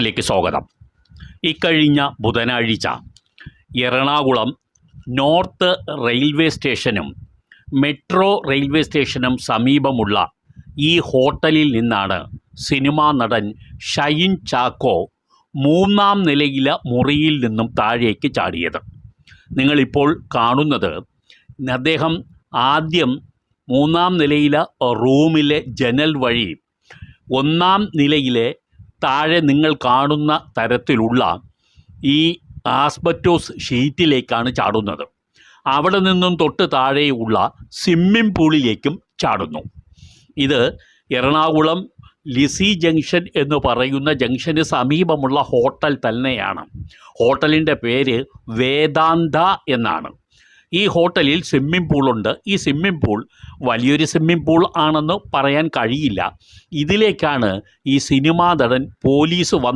ിലേക്ക് സ്വാഗതം. ഇക്കഴിഞ്ഞ ബുധനാഴ്ച എറണാകുളം നോർത്ത് റെയിൽവേ സ്റ്റേഷനും മെട്രോ റെയിൽവേ സ്റ്റേഷനും സമീപമുള്ള ഈ ഹോട്ടലിൽ നിന്നാണ് സിനിമാ നടൻ ഷൈൻ ചാക്കോ മൂന്നാം നിലയിലെ മുറിയിൽ നിന്നും താഴേക്ക് ചാടിയത്. നിങ്ങളിപ്പോൾ കാണുന്നത് അദ്ദേഹം ആദ്യം മൂന്നാം നിലയിലെ റൂമിലെ ജനൽ വഴി ഒന്നാം നിലയിലെ താഴെ നിങ്ങൾ കാണുന്ന തരത്തിലുള്ള ഈ ആസ്ബറ്റോസ് ഷീറ്റിലേക്കാണ് ചാടുന്നത്. അവിടെ നിന്നും തൊട്ട് താഴെയുള്ള സ്വിമ്മിംഗ് പൂളിലേക്കും ചാടുന്നു. ഇത് എറണാകുളം ലിസി ജംഗ്ഷൻ എന്ന് പറയുന്ന ജംഗ്ഷന് സമീപമുള്ള ഹോട്ടൽ തന്നെയാണ്. ഹോട്ടലിന്റെ പേര് വേദാന്ത എന്നാണ്. ഈ ഹോട്ടലിൽ സ്വിമ്മിംഗ് പൂളുണ്ട് ഈ സ്വിമ്മിംഗ് പൂൾ വലിയൊരു സ്വിമ്മിംഗ് പൂൾ ആണെന്ന് പറയാൻ കഴിയില്ല. ഇതിലേക്കാണ് ഈ സിനിമാ നടൻ പോലീസ് വന്ന്